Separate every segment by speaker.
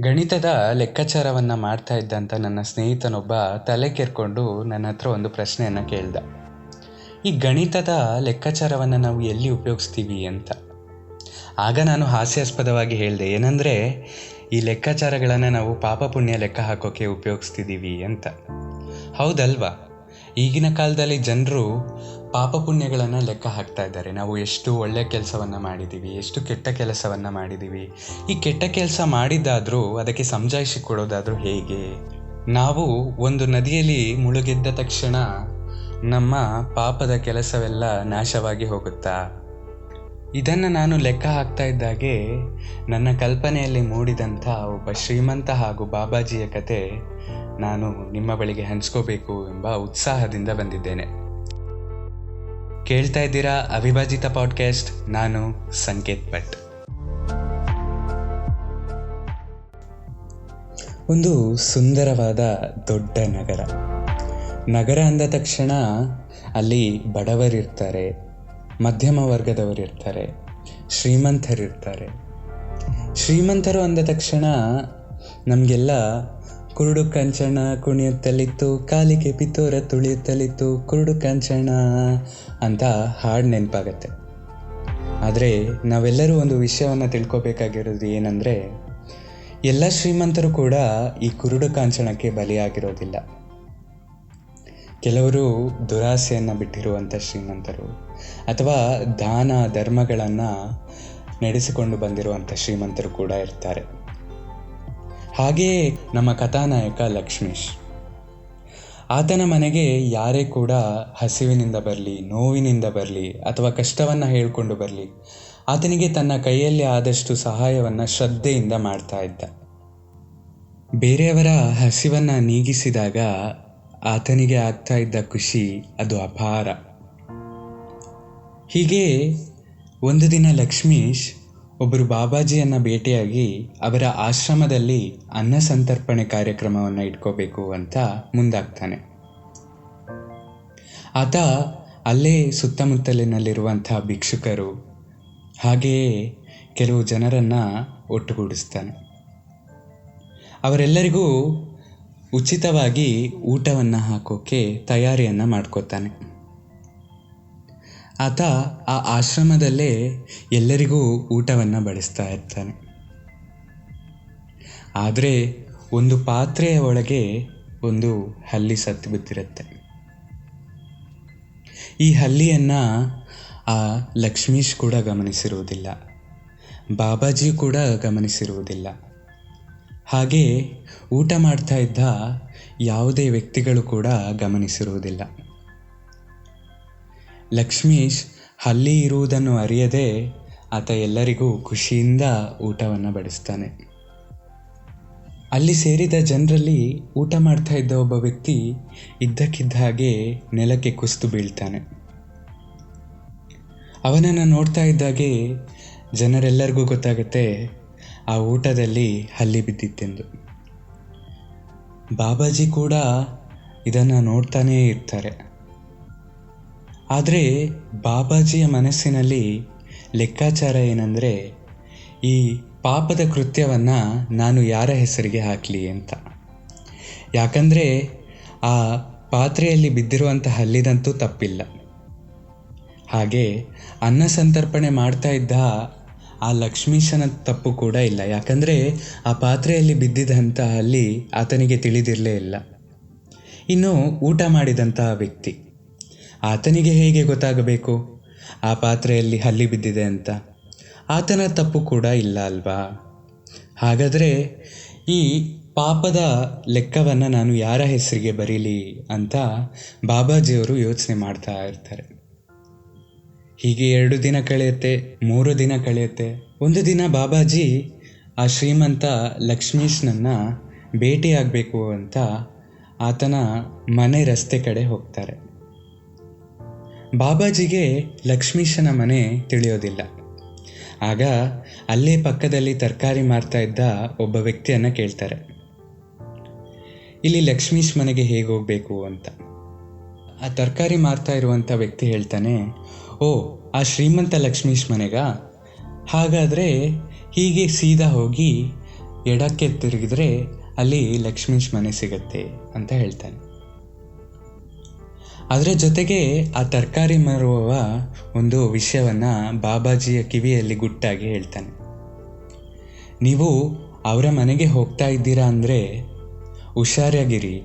Speaker 1: ಗಣಿತದ ಲೆಕ್ಕಾಚಾರವನ್ನು ಮಾಡ್ತಾ ಇದ್ದಂಥ ನನ್ನ ಸ್ನೇಹಿತನೊಬ್ಬ ತಲೆ ಕೆರ್ಕೊಂಡು ನನ್ನ ಹತ್ರ ಒಂದು ಪ್ರಶ್ನೆಯನ್ನು ಕೇಳ್ದ. ಈ ಗಣಿತದ ಲೆಕ್ಕಾಚಾರವನ್ನು ನಾವು ಎಲ್ಲಿ ಉಪಯೋಗಿಸ್ತೀವಿ ಅಂತ. ಆಗ ನಾನು ಹಾಸ್ಯಾಸ್ಪದವಾಗಿ ಹೇಳಿದೆ, ಏನಂದರೆ ಈ ಲೆಕ್ಕಾಚಾರಗಳನ್ನು ನಾವು ಪಾಪ ಪುಣ್ಯ ಲೆಕ್ಕ ಹಾಕೋಕ್ಕೆ ಉಪಯೋಗಿಸ್ತಿದ್ದೀವಿ ಅಂತ. ಹೌದಲ್ವಾ? ಈಗಿನ ಕಾಲದಲ್ಲಿ ಜನರು ಪಾಪ ಪುಣ್ಯಗಳನ್ನು ಲೆಕ್ಕ ಹಾಕ್ತಾ ಇದ್ದಾರೆ. ನಾವು ಎಷ್ಟು ಒಳ್ಳೆಯ ಕೆಲಸವನ್ನು ಮಾಡಿದ್ದೀವಿ ಎಷ್ಟು ಕೆಟ್ಟ ಕೆಲಸವನ್ನು ಮಾಡಿದ್ದೀವಿ ಈ ಕೆಟ್ಟ ಕೆಲಸ ಮಾಡಿದ್ದಾದರೂ ಅದಕ್ಕೆ ಸಮಜಾಯಿಷಿ ಕೊಡೋದಾದರೂ ಹೇಗೆ? ನಾವು ಒಂದು ನದಿಯಲ್ಲಿ ಮುಳುಗಿದ್ದ ತಕ್ಷಣ ನಮ್ಮ ಪಾಪದ ಕೆಲಸವೆಲ್ಲ ನಾಶವಾಗಿ ಹೋಗುತ್ತಾ? ಇದನ್ನು ನಾನು ಲೆಕ್ಕ ಹಾಕ್ತಾ ಇದ್ದಾಗೆ ನನ್ನ ಕಲ್ಪನೆಯಲ್ಲಿ ಮೂಡಿದಂಥ ಒಬ್ಬ ಶ್ರೀಮಂತ ಹಾಗೂ ಬಾಬಾಜಿಯ ಕತೆ ನಾನು ನಿಮ್ಮ ಬಳಿಗೆ ಹಂಚ್ಕೋಬೇಕು ಎಂಬ ಉತ್ಸಾಹದಿಂದ ಬಂದಿದ್ದೇನೆ. ಕೇಳ್ತಾ ಇದ್ದೀರಾ ಅವಿಭಾಜಿತ ಪಾಡ್ಕಾಸ್ಟ್ ನಾನು ಸಂಕೇತ್ ಭಟ್. ಒಂದು ಸುಂದರವಾದ ದೊಡ್ಡ ನಗರ. ನಗರ ಅಂದ ತಕ್ಷಣ ಅಲ್ಲಿ ಬಡವರಿರ್ತಾರೆ, ಮಧ್ಯಮ ವರ್ಗದವರಿರ್ತಾರೆ, ಶ್ರೀಮಂತರಿರ್ತಾರೆ. ಶ್ರೀಮಂತರು ಅಂದ ತಕ್ಷಣ ನಮಗೆಲ್ಲ ಕುರುಡು ಕಂಚಣ ಕುಣಿಯುತ್ತಲಿತ್ತು ಕಾಲಿಗೆ ಪಿತೋರ ತುಳಿಯುತ್ತಲಿತ್ತು, ಕುರುಡು ಕಂಚಣ ಅಂತ ಹಾಡು ನೆನಪಾಗತ್ತೆ. ಆದರೆ ನಾವೆಲ್ಲರೂ ಒಂದು ವಿಷಯವನ್ನು ತಿಳ್ಕೊಬೇಕಾಗಿರೋದು ಏನಂದರೆ, ಎಲ್ಲ ಶ್ರೀಮಂತರು ಕೂಡ ಈ ಕುರುಡು ಕಾಂಚಣಕ್ಕೆ ಬಲಿಯಾಗಿರೋದಿಲ್ಲ. ಕೆಲವರು ದುರಾಸೆಯನ್ನು ಬಿಟ್ಟಿರುವಂಥ ಶ್ರೀಮಂತರು, ಅಥವಾ ದಾನ ಧರ್ಮಗಳನ್ನು ನಡೆಸಿಕೊಂಡು ಬಂದಿರುವಂಥ ಶ್ರೀಮಂತರು ಕೂಡ ಇರ್ತಾರೆ. ಹಾಗೆಯೇ ನಮ್ಮ ಕಥಾನಾಯಕ ಲಕ್ಷ್ಮೀಶ್. ಆತನ ಮನೆಗೆ ಯಾರೇ ಕೂಡ ಹಸಿವಿನಿಂದ ಬರಲಿ, ನೋವಿನಿಂದ ಬರಲಿ ಅಥವಾ ಕಷ್ಟವನ್ನು ಹೇಳಿಕೊಂಡು ಬರಲಿ, ಆತನಿಗೆ ತನ್ನ ಕೈಯಲ್ಲಿ ಆದಷ್ಟು ಸಹಾಯವನ್ನು ಶ್ರದ್ಧೆಯಿಂದ ಮಾಡ್ತಾ ಇದ್ದ. ಬೇರೆಯವರ ಹಸಿವನ್ನು ನೀಗಿಸಿದಾಗ ಆತನಿಗೆ ಆಗ್ತಾ ಇದ್ದ ಖುಷಿ ಅದು ಅಪಾರ. ಹೀಗೆ ಒಂದು ದಿನ ಲಕ್ಷ್ಮೀಶ್ ಒಬ್ಬರು ಬಾಬಾಜಿಯನ್ನು ಭೇಟಿಯಾಗಿ ಅವರ ಆಶ್ರಮದಲ್ಲಿ ಅನ್ನ ಸಂತರ್ಪಣೆ ಕಾರ್ಯಕ್ರಮವನ್ನು ಇಟ್ಕೋಬೇಕು ಅಂತ ಮುಂದಾಗ್ತಾನೆ. ಆತ ಅಲ್ಲೇ ಸುತ್ತಮುತ್ತಲಿನಲ್ಲಿರುವಂಥ ಭಿಕ್ಷುಕರು, ಹಾಗೆಯೇ ಕೆಲವು ಜನರನ್ನು ಒಟ್ಟುಗೂಡಿಸ್ತಾನೆ. ಅವರೆಲ್ಲರಿಗೂ ಉಚಿತವಾಗಿ ಊಟವನ್ನು ಹಾಕೋಕ್ಕೆ ತಯಾರಿಯನ್ನು ಮಾಡ್ಕೋತಾನೆ. ಆತ ಆ ಆಶ್ರಮದಲ್ಲೇ ಎಲ್ಲರಿಗೂ ಊಟವನ್ನು ಬಡಿಸ್ತಾ ಇರ್ತಾನೆ. ಆದರೆ ಒಂದು ಪಾತ್ರೆಯ ಒಳಗೆ ಒಂದು ಹಲ್ಲಿ ಸತ್ತು ಬಿದ್ದಿರುತ್ತೆ. ಈ ಹಲ್ಲಿಯನ್ನು ಆ ಲಕ್ಷ್ಮೀಶ್ ಕೂಡ ಗಮನಿಸಿರುವುದಿಲ್ಲ. ಬಾಬಾಜಿ ಕೂಡ ಗಮನಿಸಿರುವುದಿಲ್ಲ. ಹಾಗೆ ಊಟ ಮಾಡ್ತಾ ಇದ್ದ ಯಾವುದೇ ವ್ಯಕ್ತಿಗಳು ಕೂಡ ಗಮನಿಸಿರುವುದಿಲ್ಲ. ಲಕ್ಷ್ಮೀಶ್ ಹಲ್ಲಿ ಇರುವುದನ್ನು ಅರಿಯದೆ ಆತ ಎಲ್ಲರಿಗೂ ಖುಷಿಯಿಂದ ಊಟವನ್ನು ಬಡಿಸ್ತಾನೆ. ಅಲ್ಲಿ ಸೇರಿದ ಜನರಲ್ಲಿ ಊಟ ಮಾಡ್ತಾ ಇದ್ದ ಒಬ್ಬ ವ್ಯಕ್ತಿ ಇದ್ದಕ್ಕಿದ್ದ ಹಾಗೆ ನೆಲಕ್ಕೆ ಕುಸಿದು ಬೀಳ್ತಾನೆ. ಅವನನ್ನು ನೋಡ್ತಾ ಇದ್ದಾಗೆ ಜನರೆಲ್ಲರಿಗೂ ಗೊತ್ತಾಗುತ್ತೆ ಆ ಊಟದಲ್ಲಿ ಹಲ್ಲಿ ಬಿದ್ದಿತ್ತೆಂದು. ಬಾಬಾಜಿ ಕೂಡ ಇದನ್ನು ನೋಡ್ತಾನೇ ಇರ್ತಾರೆ. ಆದರೆ ಬಾಬಾಜಿಯ ಮನಸ್ಸಿನಲ್ಲಿ ಲೆಕ್ಕಾಚಾರ ಏನಂದರೆ, ಈ ಪಾಪದ ಕೃತ್ಯವನ್ನು ನಾನು ಯಾರ ಹೆಸರಿಗೆ ಹಾಕಲಿ ಅಂತ. ಯಾಕಂದರೆ, ಆ ಪಾತ್ರೆಯಲ್ಲಿ ಬಿದ್ದಿರುವಂಥ ಹಲ್ಲಿದಂತೂ ತಪ್ಪಿಲ್ಲ. ಹಾಗೆ ಅನ್ನ ಸಂತರ್ಪಣೆ ಮಾಡ್ತಾ ಇದ್ದ ಆ ಲಕ್ಷ್ಮೀಶನ ತಪ್ಪು ಕೂಡ ಇಲ್ಲ. ಯಾಕಂದರೆ, ಆ ಪಾತ್ರೆಯಲ್ಲಿ ಬಿದ್ದಿದ್ದಂಥ ಹಲ್ಲಿ ಆತನಿಗೆ ತಿಳಿದಿರಲೇ ಇಲ್ಲ. ಇನ್ನು ಊಟ ಮಾಡಿದಂತಹ ವ್ಯಕ್ತಿ. ಆತನಿಗೆ ಹೇಗೆ ಗೊತ್ತಾಗಬೇಕು? ಆ ಪಾತ್ರೆಯಲ್ಲಿ ಹಲ್ಲಿ ಬಿದ್ದಿದೆ ಅಂತ. ಆತನ ತಪ್ಪು ಕೂಡ ಇಲ್ಲ ಅಲ್ವಾ? ಹಾಗಾದರೆ ಈ ಪಾಪದ ಲೆಕ್ಕವನ್ನು ನಾನು ಯಾರ ಹೆಸರಿಗೆ ಬರೀಲಿ ಅಂತ ಬಾಬಾಜಿಯವರು ಯೋಚನೆ ಮಾಡ್ತಾ ಇರ್ತಾರೆ. ಹೀಗೆ ಎರಡು ದಿನ ಕಳೆಯುತ್ತೆ, ಮೂರು ದಿನ ಕಳೆಯುತ್ತೆ. ಒಂದು ದಿನ ಬಾಬಾಜಿ ಆ ಶ್ರೀಮಂತ ಲಕ್ಷ್ಮೀಶ್ನನ್ನು ಭೇಟಿಯಾಗಬೇಕು ಅಂತ ಆತನ ಮನೆ ರಸ್ತೆ ಕಡೆ ಹೋಗ್ತಾರೆ. ಬಾಬಾಜಿಗೆ ಲಕ್ಷ್ಮೀಶನ ಮನೆ ತಿಳಿಯೋದಿಲ್ಲ. ಆಗ ಅಲ್ಲೇ ಪಕ್ಕದಲ್ಲಿ ತರಕಾರಿ ಮಾರ್ತಾ ಇದ್ದ ಒಬ್ಬ ವ್ಯಕ್ತಿಯನ್ನು ಕೇಳ್ತಾರೆ. ಇಲ್ಲಿ ಲಕ್ಷ್ಮೀಶ್ ಮನೆಗೆ ಹೇಗೆ ಹೋಗಬೇಕು ಅಂತ. ಆ ತರಕಾರಿ ಮಾರ್ತಾ ಇರುವಂಥ ವ್ಯಕ್ತಿ ಹೇಳ್ತಾನೆ, ಓ, ಆ ಶ್ರೀಮಂತ ಲಕ್ಷ್ಮೀಶ್ ಮನೆಗಾ? ಹಾಗಾದರೆ ಹೀಗೆ ಸೀದಾ ಹೋಗಿ ಎಡಕ್ಕೆ ತಿರುಗಿದ್ರೆ ಅಲ್ಲಿ ಲಕ್ಷ್ಮೀಶ್ ಮನೆ ಸಿಗತ್ತೆ, ಅಂತ ಹೇಳ್ತಾನೆ. ಅದರ ಜೊತೆಗೆ ಆ ತರಕಾರಿ ಮಾರುವವ ಒಂದು ವಿಷಯವನ್ನು ಬಾಬಾಜಿಯ ಕಿವಿಯಲ್ಲಿ ಗುಟ್ಟಾಗಿ ಹೇಳ್ತಾನೆ. ನೀವು ಅವರ ಮನೆಗೆ ಹೋಗ್ತಾ ಇದ್ದೀರಾ ಅಂದರೆ ಹುಷಾರಾಗಿರಿ.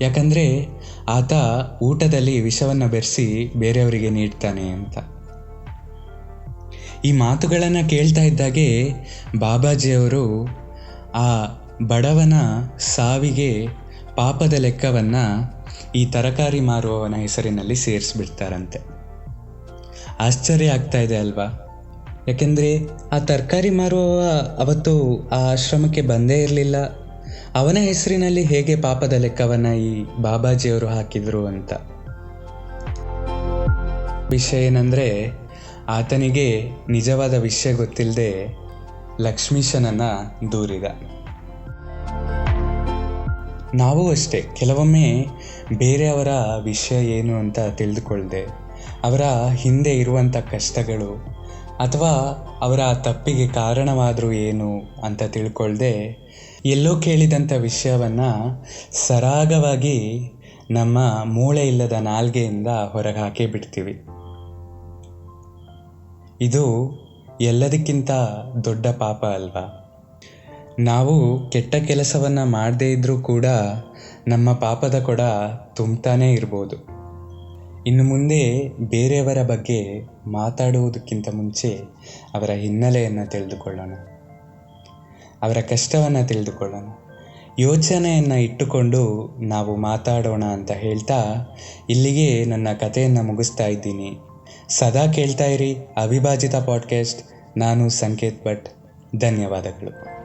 Speaker 1: ಯಾಕಂದರೆ ಆತ ಊಟದಲ್ಲಿ ವಿಷವನ್ನು ಬೆರೆಸಿ ಬೇರೆಯವರಿಗೆ ನೀಡ್ತಾನೆ ಅಂತ. ಈ ಮಾತುಗಳನ್ನು ಕೇಳ್ತಾ ಇದ್ದಾಗೆ ಬಾಬಾಜಿಯವರು ಆ ಬಡವನ ಸಾವಿಗೆ ಪಾಪದ ಲೆಕ್ಕವನ್ನು ಈ ತರಕಾರಿ ಮಾರುವವನ ಹೆಸರಿನಲ್ಲಿ ಸೇರಿಸ್ಬಿಡ್ತಾರಂತೆ. ಆಶ್ಚರ್ಯ ಆಗ್ತಾ ಇದೆ ಅಲ್ವಾ? ಯಾಕೆಂದರೆ ಆ ತರಕಾರಿ ಮಾರುವವ ಅವತ್ತು ಆ ಆಶ್ರಮಕ್ಕೆ ಬಂದೇ ಇರಲಿಲ್ಲ. ಅವನ ಹೆಸರಿನಲ್ಲಿ ಹೇಗೆ ಪಾಪದ ಲೆಕ್ಕವನ್ನು ಈ ಬಾಬಾಜಿಯವರು ಹಾಕಿದರು ಅಂತ. ವಿಷಯ ಏನಂದರೆ, ಆತನಿಗೆ ನಿಜವಾದ ವಿಷಯ ಗೊತ್ತಿಲ್ಲದೆ ಲಕ್ಷ್ಮೀಶನನ್ನು ದೂರಿದ. ನಾವು ಅಷ್ಟೇ, ಕೆಲವೊಮ್ಮೆ ಬೇರೆಯವರ ವಿಷಯ ಏನು ಅಂತ ತಿಳಿದುಕೊಳ್ಳದೆ ಅವರ ಹಿಂದೆ ಇರುವಂಥ ಕಷ್ಟಗಳು ಅಥವಾ ಅವರ ತಪ್ಪಿಗೆ ಕಾರಣವಾದರೂ ಏನು ಅಂತ ತಿಳ್ಕೊಳ್ಳದೆ ಎಲ್ಲೋ ಕೇಳಿದಂಥ ವಿಷಯವನ್ನು ಸರಾಗವಾಗಿ ನಮ್ಮ ಮೂಳೆ ಇಲ್ಲದ ನಾಲ್ಗೆಯಿಂದ ಹೊರಗೆ ಹಾಕೇ ಬಿಡ್ತೀವಿ. ಇದು ಎಲ್ಲದಕ್ಕಿಂತ ದೊಡ್ಡ ಪಾಪ ಅಲ್ವಾ? ನಾವು ಕೆಟ್ಟ ಕೆಲಸವನ್ನು ಮಾಡದೇ ಇದ್ದರೂ ಕೂಡ ನಮ್ಮ ಪಾಪದ ಕೊಡ ತುಂಬ್ತಾನೇ ಇರ್ಬೋದು. ಇನ್ನು ಮುಂದೆ ಬೇರೆಯವರ ಬಗ್ಗೆ ಮಾತಾಡುವುದಕ್ಕಿಂತ ಮುಂಚೆ ಅವರ ಹಿನ್ನೆಲೆಯನ್ನು ತಿಳಿದುಕೊಳ್ಳೋಣ. ಅವರ ಕಷ್ಟವನ್ನು ತಿಳಿದುಕೊಳ್ಳೋಣ. ಯೋಚನೆಯನ್ನು ಇಟ್ಟುಕೊಂಡು ನಾವು ಮಾತಾಡೋಣ ಅಂತ ಹೇಳ್ತಾ ಇಲ್ಲಿಗೆ ನನ್ನ ಕಥೆಯನ್ನು ಮುಗಿಸ್ತಾ ಇದ್ದೀನಿ. ಸದಾ ಕೇಳ್ತಾ ಇರಿ ಅವಿಭಾಜಿತ ಪಾಡ್ಕಾಸ್ಟ್ ನಾನು ಸಂಕೇತ್ ಭಟ್. ಧನ್ಯವಾದಗಳು.